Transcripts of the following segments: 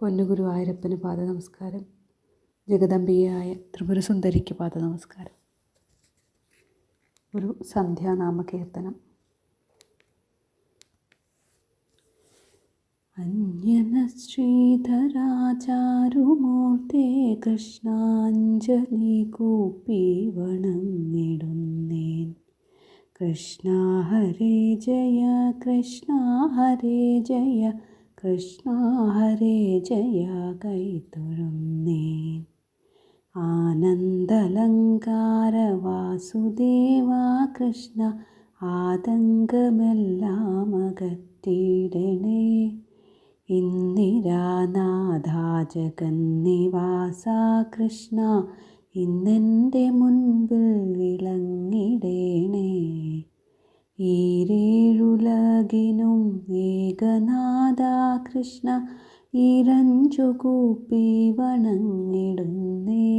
പൊന്നുഗുരുവായൂരപ്പന് പാദ നമസ്കാരം ജഗദംബികയായ ത്രിപുരസുന്ദരിക്ക് പാദ നമസ്കാരം ഒരു സന്ധ്യാനാമകീർത്തനം. അന്യന ശ്രീധരാചാരുമൂർത്തേ കൃഷ്ണാഞ്ജലി കൂപ്പി വണങ്ങിടുന്നേൻ കൃഷ്ണ ഹരേ ജയ കൃഷ്ണ ഹരേ ജയ കൃഷ്ണ ഹരേ ജയ കൈത്തൊഴുന്നേൻ ആനന്ദലങ്കാര വാസുദേവ കൃഷ്ണ ആതങ്കമെല്ലാം അകറ്റിയിടണേ ഇന്ദിരാനാഥാ ജഗന്നിവാസ കൃഷ്ണ ഇന്നെന്റെ മുൻപിൽ വിളങ്ങിടേണേ. ഈരേഴുലകിനും ഏകനാഥ കൃഷ്ണ ഇരഞ്ചു കൂപ്പി ഉണ്ണി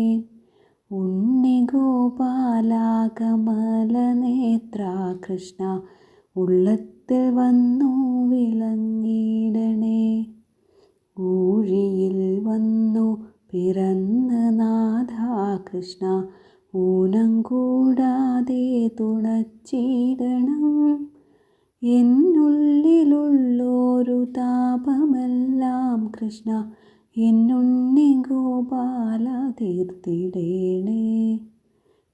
ഉണ്ണിഗോപാല കമലനേത്ര കൃഷ്ണ ഉള്ളത്തിൽ വന്നു വിളങ്ങിടണേ ഊഴിയിൽ വന്നു പിറന്ന നാഥ കൃഷ്ണ ഊനം കൂടാതെ തുണച്ചിടണം എന്നുള്ളിലുള്ളൊരു താപമെല്ലാം കൃഷ്ണ എന്നുണ്ണി ഗോപാല തീർത്തിടേണേ.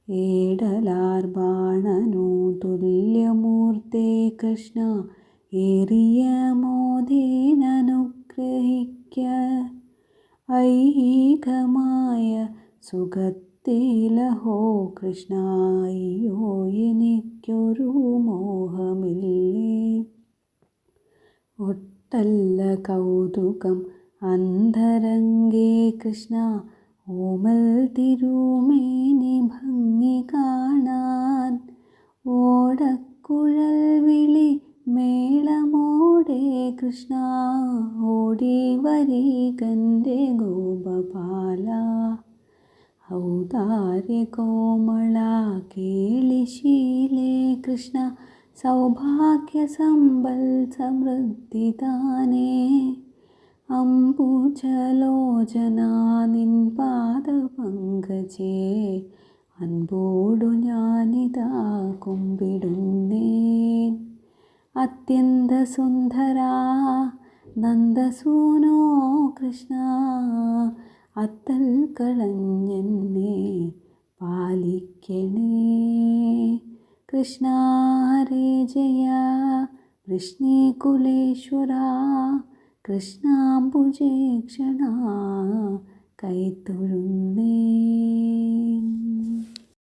ഏടലാർ ബാണനു തുല്യമൂർത്തേ കൃഷ്ണ ഏറിയ മോദേനനുഗ്രഹിക്ക ഐഹികമായ സുഖത്തിലഹോ കൃഷ്ണ അയ്യോ എനിക്കൊരു മോഹമില്ലേ? ഒട്ടല്ല കൗതുകം അന്തരംഗേ കൃഷ്ണ ഓമൽ തിരുമേനി ഭംഗി കാണാൻ. ഓടക്കുഴൽ വിളി മേളമോടെ കൃഷ്ണ ഓടി വരികന്റെ ഗോപപാല ഔദാര്യ കോമള കേളിശീലേ കൃഷ്ണ സൗഭാഗ്യ സമ്പൽ സമൃദ്ധി താനേ അംബുജലോചന നിൻ പാദപങ്കജേ. അൻപോടു ഞാനിതാ കുമ്പിടുന്നേൻ. അത്യന്ത സുന്ദരാ നന്ദസൂനോ കൃഷ്ണ. അത്തൽ കളഞ്ഞെന്നെ പാലിക്കണേ. കൃഷ്ണ ഹരേ ജയ വൃഷ്ണികുലേശ്വര കൃഷ്ണാംബുജേക്ഷണ കൈത്തൊഴുന്നേ